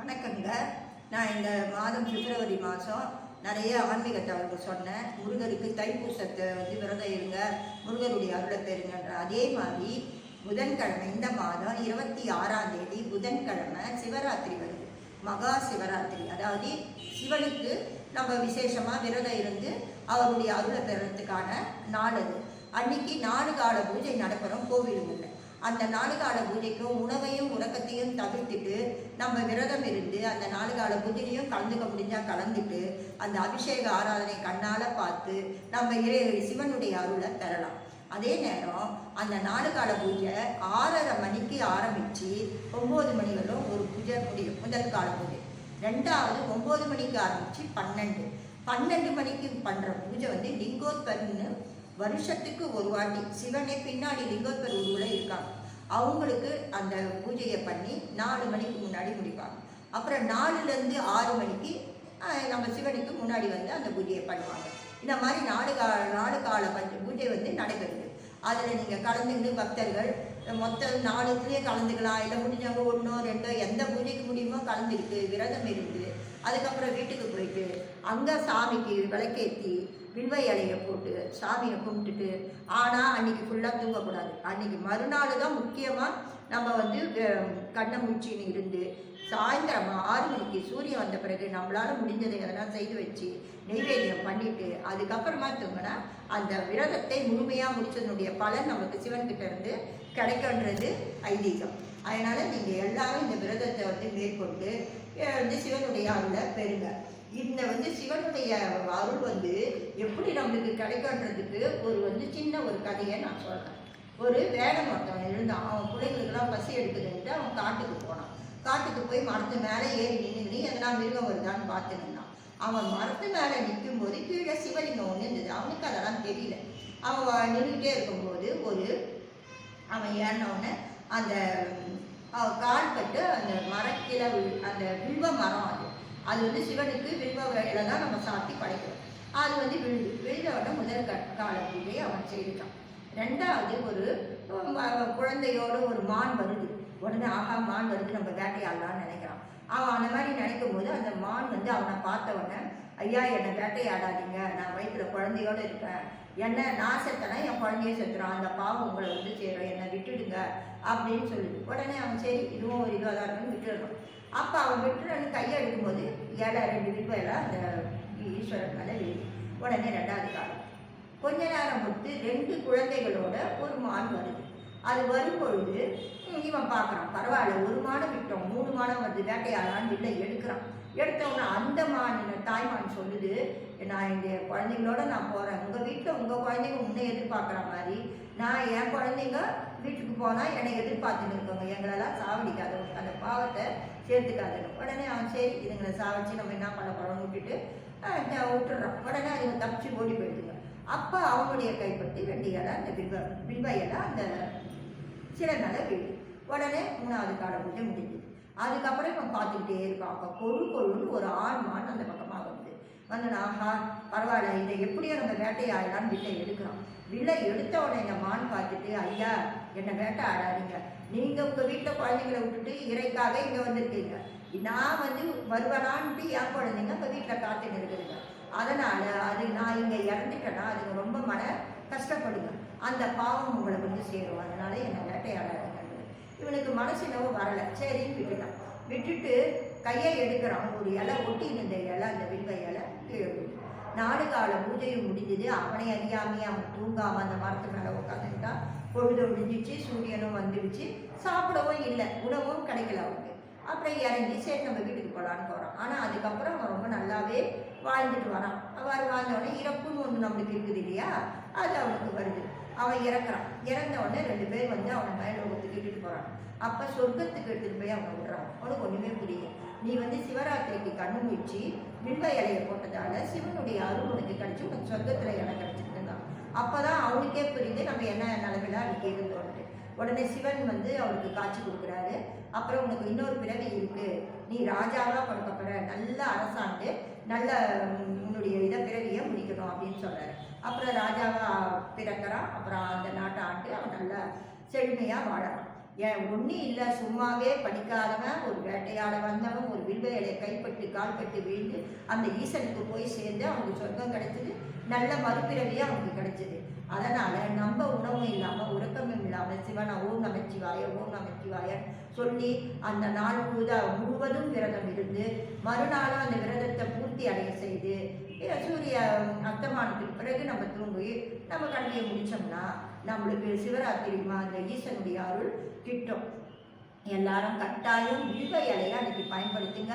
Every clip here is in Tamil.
வணக்கங்க. நான் இந்த மாதம் பிப்ரவரி மாதம் நிறைய ஆன்மீக தகவல்கள் சொன்னேன். முருகருக்கு தைப்பூசத்தை வந்து விரதம் இருங்க முருகருடைய அருளை பெறுங்கன்ற அதே மாதிரி புதன்கிழமை இந்த மாதம் இருபத்தி ஆறாம் தேதி புதன்கிழமை சிவராத்திரி வருது. மகா சிவராத்திரி. அதாவது சிவனுக்கு நம்ம விசேஷமாக விரதம் இருந்து அவருடைய அருளை பெறத்துக்கான நாள் அது. அன்னைக்கு நாலு கால பூஜை நடக்கிறோம் கோவிலுங்களில். அந்த நாலு கால பூஜைக்கும் உணவையும் உறக்கத்தையும் தவிர்த்துட்டு நம்ம விரதம் இருந்து அந்த நாலு கால பூஜையிலையும் கலந்துக்க முடிஞ்சால் கலந்துட்டு அந்த அபிஷேக ஆராதனை கண்ணால் பார்த்து நம்ம இறை சிவனுடைய அருளை பெறலாம். அதே நேரம் அந்த நாலு கால பூஜை ஆறரை மணிக்கு ஆரம்பித்து ஒம்பது மணி வரையும் ஒரு பூஜை முடியும் முதல் கால பூஜை. ரெண்டாவது ஒம்பது மணிக்கு ஆரம்பித்து பன்னெண்டு. பன்னெண்டு மணிக்கு பண்ணுற பூஜை வந்து லிங்கோத்பர்னு வருஷத்துக்கு ஒரு வாட்டி. சிவனை பின்னாடி லிங்கோத்பர் உருவில் அவங்களுக்கு அந்த பூஜையை பண்ணி நாலு மணிக்கு முன்னாடி முடிப்பாங்க. அப்புறம் நாலுலேருந்து ஆறு மணிக்கு நம்ம சிவனுக்கு முன்னாடி வந்து அந்த பூஜையை பண்ணுவாங்க. இந்த மாதிரி நாலு கா நாலு கால பஞ்ச பூஜை வந்து நடைபெறுது. அதில் நீங்கள் கலந்துக்கிட்டு பக்தர்கள் மொத்த நாலுத்துலேயே கலந்துக்கலாம். இல்லை முடிஞ்சவங்க ஒன்றோ ரெண்டோ எந்த பூஜைக்கு முடியுமோ கலந்துக்கிட்டு விரதம் இருந்து அதுக்கப்புறம் வீட்டுக்கு போயிட்டு அங்கே சாமிக்கு விளக்கேற்றி வில்வ இலையை போட்டு சாமியை கும்பிட்டுட்டு ஆனால் அன்னைக்கு ஃபுல்லாக தூங்கக்கூடாது. அன்னைக்கு மறுநாள் தான் முக்கியமாக நம்ம வந்து கண்ணை முழிச்சின்னு இருந்து சாயந்தரம் ஆறு மணிக்கு சூரியன் வந்த பிறகு நம்மளால் முடிஞ்சதை அதெல்லாம் செய்து வச்சு நெய்வேத்தியம் பண்ணிட்டு அதுக்கப்புறமா தூங்கினா அந்த விரதத்தை முழுமையாக முடிச்சதனுடைய பலன் நமக்கு சிவன்கிட்ட இருந்து கிடைக்குன்றது ஐதீகம். அதனால் நீங்கள் எல்லாரும் இந்த விரதத்தை வந்து மேற்கொண்டு வந்து சிவனுடைய ஆளில் பெறுங்க. இந்த வந்து சிவனுடைய அருள் வந்து எப்படி நம்மளுக்கு கிடைக்கன்றதுக்கு ஒரு வந்து சின்ன ஒரு கதையை நான் சொல்கிறேன் ஒரு வேடம் ஒருத்தவன் இருந்தான் அவன் பிள்ளைங்களுக்கெல்லாம் பசி எடுக்குதுன்ட்டு அவன் காட்டுக்கு போனான். காட்டுக்கு போய் மரத்து மேலே ஏறி நின்று எதனா மிருகம் வருதான்னு பார்த்து நின்னான் அவன் மரத்து மேலே நிற்கும் போது கீழே சிவலிங்கம் ஒன்று இருந்தது. அவனுக்கு அதெல்லாம் தெரியல. அவன் நின்றுக்கிட்டே இருக்கும்போது ஒரு அவன் ஏறினவுடனே அந்த அவன் கால் பட்டு அந்த மரக்கிழ அந்த வில்வ மரம் அது. அது வந்து சிவனுக்கு வில்வ வேலையில தான் நம்ம சாத்தி படைக்கிறோம். அது வந்து விழுது விழுதோட முதல் காலத்திலே அவன் செய்துட்டான் ரெண்டாவது ஒரு உம், குழந்தையோட ஒரு மான் வருது. உடனே ஆகா மான் வருது நம்ம வேட்டையாடலாம்னு நினைக்கிறான். அவன் அந்த மாதிரி நினைக்கும் போது அந்த மான் வந்து அவனை பார்த்த உடனே ஐயா என்னை வேட்டையாடாதீங்க. நான் வயிற்றுல குழந்தையோட இருக்கேன் என்ன நான் செத்தனா என் குழந்தைய செத்துறான் அந்த பாவம் உங்களை வந்து சேரும். என்னை விட்டுடுங்க. அப்படின்னு சொல்லிட்டு உடனே அவன் சரி இதுவும் ஒரு இதுவாக தான் இருக்குன்னு விட்டுடுறான் அப்போ அவன் விட்டுறன்னு கையை எடுக்கும்போது இலை ரெண்டு வில்வ இலை அந்த ஈஸ்வரன் மேலே உடனே ரெண்டாவது காலம் கொஞ்ச நேரம் கொடுத்து ரெண்டு குழந்தைகளோட ஒரு மான் வருது. அது வரும்பொழுது இவன் பார்க்குறான். பரவாயில்ல ஒரு மானம் விட்டோம் மூணு மானம் வந்து வேட்டையாளான்னு இல்லை எடுக்கிறான். எடுத்தவொடனே அந்த மான் தாய்மான் சொல்லுது நான் இந்த குழந்தைங்களோட நான் போகிறேன் உங்கள் வீட்டில் உங்கள் குழந்தைங்க உன்னை எதிர்பார்க்குற மாதிரி நான் என் குழந்தைங்க வீட்டுக்கு போனால் என்னை எதிர்பார்த்துன்னு இருக்கோங்க எங்களெல்லாம் சாவடிக்காத அந்த பாவத்தை சேர்த்துக்காதுன்னு உடனே அவன் சரி இதுங்களை சாவடிச்சு நம்ம என்ன பண்ண போகிறோம்னு விட்டுட்டு இந்த விட்டுடுறான் உடனே அதுங்க தப்பிச்சு ஓடி போயிடுங்க அப்போ அவனுடைய கைப்பற்றி வெண்டிகளை அந்த பில்வ பில்வையெல்லாம் அந்த சில மேலே வீடு உடனே மூணாவது கால பூஜை முடிஞ்சுது அதுக்கப்புறம் இவன் பார்த்துக்கிட்டே இருப்பான் அப்போ கொழு கொழுன்னு ஒரு ஆண் மான் அந்த பக்கமாக வந்து வந்து ஆஹா பரவாயில்ல. இதை எப்படியோ நம்ம வேட்டையாடலான்னு வில்லை எடுக்கிறோம் வில்லை எடுத்த உடனே இந்த மான் பார்த்துட்டு ஐயா என்னை வேட்டை ஆடாதீங்க நீங்கள் உங்கள் வீட்டில் குழந்தைங்களை விட்டுட்டு இறைக்காக இங்கே வந்திருக்கீங்க. நான் வந்து வருவனான்ட்டு என் குழந்தைங்க உங்கள் வீட்டில் காத்துட்டு இருக்குதுங்க. அதனால் அது நான் இங்கே இறந்துட்டேன்னா அதுங்க ரொம்ப மன கஷ்டப்படுங்க. அந்த பாவம் உங்களை வந்து சேரும். அதனால என்னை வேட்டையாடாதீங்க இவனுக்கு மனசு என்னவோ வரலை. சரின்னு விட்டுட்டான். விட்டுட்டு கையை எடுக்கிறான் ஒரு இலை ஒட்டி இருந்த இலை அந்த வில்வ இலை கீழே நாடு கால பூஜையும் முடிஞ்சது. அவனை அறியாமையே அவன் தூங்காமல் அந்த மரத்து மேலே பொழுதும் பொழுது சூரியனும் வந்துடுச்சு. சாப்பிடவும் இல்லை உணவும் கிடைக்கல அவனுக்கு. அப்புறம் இறங்கி சரி நம்ம வீட்டுக்கு போகலான்னு போகிறான் ஆனால் அதுக்கப்புறம் அவன் ரொம்ப நல்லாவே வாழ்ந்துட்டு வரான். அவர் வாழ்ந்தவொடனே இறப்புன்னு ஒன்று நம்மளுக்கு இருக்குது இல்லையா? அது அவனுக்கு வருது. அவன் இறக்குறான். இறந்த உடனே ரெண்டு பேர் வந்து அவனை மேலோகத்துக்கு இட்டுட்டு போகிறான் அப்போ சொர்க்கத்துக்கு எடுத்துகிட்டு போய் அவனை விடுறான் அவனுக்கு ஒன்றுமே புரியும் நீ வந்து சிவராத்திரிக்கு கண்ணு முழிச்சு வில்வ இலையை போட்டதால சிவனுடைய அருள் உனக்கு கிடைச்சி உனக்கு சொர்க்கத்தில் இடம் அப்போ தான் அவனுக்கே புரியுது நம்ம என்ன நிலமையில அன்னைக்கு இருந்தோன்ட்டு உடனே சிவன் வந்து அவனுக்கு காட்சி கொடுக்குறாரு. அப்புறம் உனக்கு இன்னொரு பிறவி இருக்கு. நீ ராஜாவாக பிறக்க நல்ல அரசாண்டு நல்ல உன்னுடைய இதை பிறவியை முடிக்கணும் அப்படின்னு சொல்றாரு. அப்புறம் ராஜாவாக பிறக்கிறான். அப்புறம் அந்த நாட்டை ஆண்டு அவன் நல்ல செழுமையாக வாழறான். ஏன் ஒன்றும் இல்லை சும்மாவே படிக்காதவன் ஒரு வேட்டையாட வந்தவன் ஒரு வில்வையலை இலையை கைப்பட்டு கால்பட்டு விழுந்து அந்த ஈசனுக்கு போய் சேர்ந்து அவனுக்கு சொர்க்கம் கிடைச்சது. நல்ல மறுபிறவியே அவனுக்கு கிடைச்சது. அதனால நம்ம உணவும் இல்லாமல் உறக்கமும் இல்லாமல் சிவன் ஓம் நமச்சிவாய ஓம் நமச்சிவாய சொல்லி அந்த நாள் பூஜா முழுவதும் விரதம் இருந்து மறுநாளும் அந்த விரதத்தை பூர்த்தி அடைய செய்து சூரிய அத்தமானத்துக்கு பிறகு நம்ம தூங்கி நம்ம கடமையை முடிச்சோம்னா நம்மளுக்கு சிவராத்திரி மா- அந்த ஈசனுடைய அருள் கிட்டும். எல்லாரும் கட்டாயம் வில்வ இலையை அன்னைக்கு பயன்படுத்துங்க.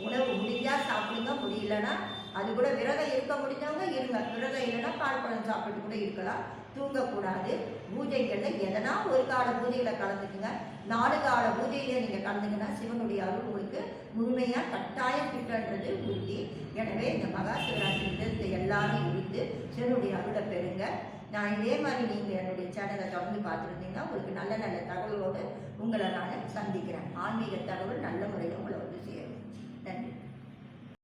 உணவு முடிஞ்சால் சாப்பிடுங்க முடியலன்னா அது கூட விரதம் இருக்க முடிஞ்சவங்க இருங்க. விரதம் இல்லைன்னா பால் பழம் சாப்பிட்டு கூட இருக்கலாம். தூங்கக்கூடாது. பூஜைகளில் எதனா ஒரு கால பூஜைகளை கலந்துக்குங்க. நாலு கால பூஜையில நீங்கள் கலந்துங்கன்னா சிவனுடைய அருள் உங்களுக்கு முழுமையாக கட்டாயம் கிட்டன்றது உறுதி. எனவே இந்த மகா சிவராத்திரி விரதத்தை எல்லாரும் இருந்து சிவனுடைய அருளை பெறுங்க. நான் இதே மாதிரி நீங்கள் என்னுடைய சேனலை தொடர்ந்து பார்த்துருந்தீங்கன்னா உங்களுக்கு நல்ல நல்ல தகவலோடு உங்களை நான் சந்திக்கிறேன். ஆன்மீக தகவல் நல்ல முறையில் உங்களை வந்து சேரும். நன்றி.